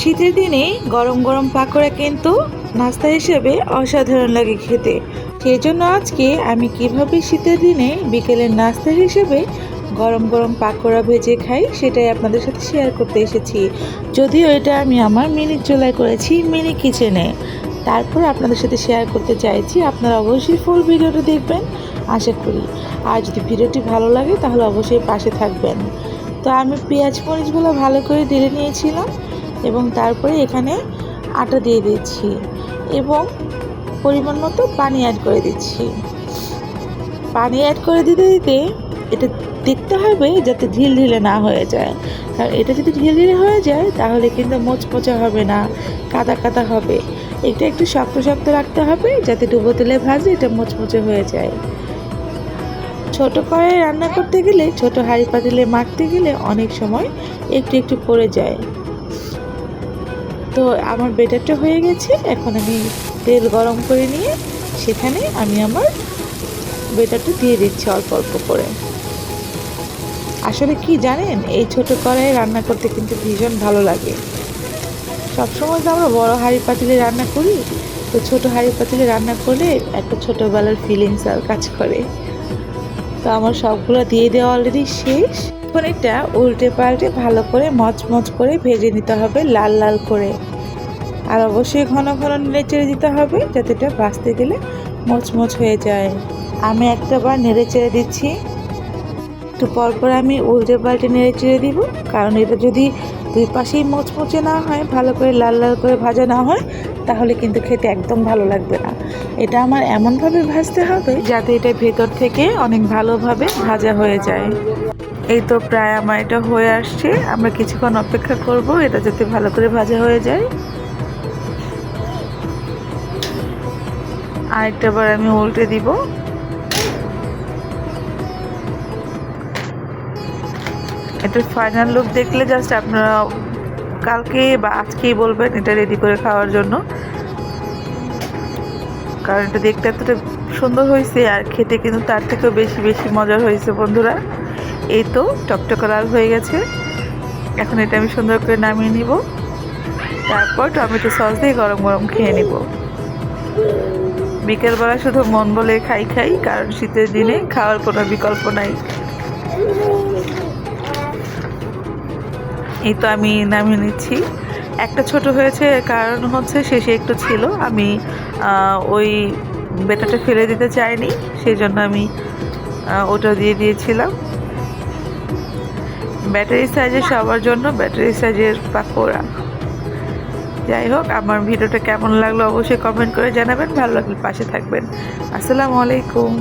শীতের দিনে গরম গরম পাকোড়া কিন্তু নাস্তা হিসেবে অসাধারণ লাগে খেতে। সেই জন্য আজকে আমি কীভাবে শীতের দিনে বিকেলের নাস্তা হিসেবে গরম গরম পাকোড়া ভেজে খাই সেটাই আপনাদের সাথে শেয়ার করতে এসেছি। যদিও এটা আমি আমার মিনি চুলায় করেছি মিনি কিচেনে তারপর আপনাদের সাথে শেয়ার করতে চাইছি, আপনারা অবশ্যই ফুল ভিডিওটা দেখবেন, আশা করি। আর যদি ভিডিওটি ভালো লাগে তাহলে অবশ্যই পাশে থাকবেন। তো আমি পেঁয়াজ মরিচগুলো ভালো করে ঢেলে নিয়েছিলাম। এবং তারপরে এখানে আটা দিয়ে দিচ্ছি এবং পরিমাণ মতো পানি অ্যাড করে দিচ্ছি। পানি অ্যাড করে দিতে দিতে এটা দেখতে হবে যাতে ঢিল ঢিলে না হয়ে যায়। কারণ এটা যদি ঢিল ঢিলে হয়ে যায়, তাহলে কিন্তু মোচমোচা হবে না, কাদা কাদা হবে। এটা একটু শক্ত শক্ত রাখতে হবে যাতে ডুবো তেলে ভাজে এটা মোচমোচে হয়ে যায়। ছোট কড়াই রান্না করতে গেলে ছোট হাঁড়ি পাতিলে মাখতে গেলে অনেক সময় একটু একটু পড়ে যায়। তো আমার বেটারটা হয়ে গেছে। এখন আমি তেল গরম করে নিয়ে সেখানে আমি আমার বেটারটা দিয়ে দিচ্ছি অল্প অল্প করে। আসলে কি জানেন, এই ছোট কড়াইয়ে রান্না করতে কিন্তু ভীষণ ভালো লাগে। সবসময় তো আমরা বড় হাঁড়ি পাতিলে রান্না করি, তো ছোট হাঁড়ি পাতিলে রান্না করলে একটা ছোটোবেলার ফিলিংস আর কাজ করে। তো আমার সবগুলো দিয়ে দেওয়া অলরেডি শেষ। এখন এটা উল্টে পাল্টে ভালো করে মচমচ করে ভেজে নিতে হবে লাল লাল করে। আর অবশ্যই ঘন ঘন নেড়ে চেড়ে দিতে হবে যাতে এটা ভাজতে গেলে মচমচ হয়ে যায়। আমি একটা বার নেড়ে চেড়ে দিচ্ছি। একটু পর পর আমি উল্টে পাল্টে নেড়ে চেড়ে দিব, কারণ এটা যদি দুই পাশেই মচমচে না হয়, ভালো করে লাল লাল করে ভাজা না হয়, তাহলে কিন্তু খেতে একদম ভালো লাগবে না। এটা আমার এমনভাবে ভাজতে হবে যাতে এটা ভেতর থেকে অনেক ভালোভাবে ভাজা হয়ে যায়। এই তো প্রায় আমার এটা হয়ে আসছে। আমরা কিছুক্ষণ অপেক্ষা করব, এটা যাতে ভালো করে ভাজা হয়ে যায়। আরেকটা বার আমি উল্টে দিব। এটার ফাইনাল লুক দেখলে জাস্ট আপনারা কালকে বা আজকেই বলবেন এটা রেডি করে খাওয়ার জন্য। কারণ এটা দেখতে এতটা সুন্দর হয়েছে আর খেতে কিন্তু তার থেকেও বেশি বেশি মজার হয়েছে বন্ধুরা। এই তো টকটকা লাল হয়ে গেছে। এখন এটা আমি সুন্দর করে নামিয়ে নিব। তারপর টমেটো সস দিয়ে গরম গরম খেয়ে নিব। বিকেলবেলা শুধু মন বলে খাই খাই, কারণ শীতের দিনে খাওয়ার কোনো বিকল্প নাই। এই তো আমি নামিয়ে নিচ্ছি। একটা ছোট হয়েছে, কারণ হচ্ছে শেষে একটু ছিল। আমি ওই বেটাটা ফেলে দিতে চাইনি সেই জন্য আমি ওটা দিয়ে দিয়েছিলাম। ব্যাটারি সাইজের সবার জন্য ব্যাটারি সাইজের পাকোড়া। যাই হোক, আমার ভিডিওটা কেমন লাগল অবশ্যই কমেন্ট করে জানাবেন, ভালো লাগলে পাশে থাকবেন। আসসালামু আলাইকুম।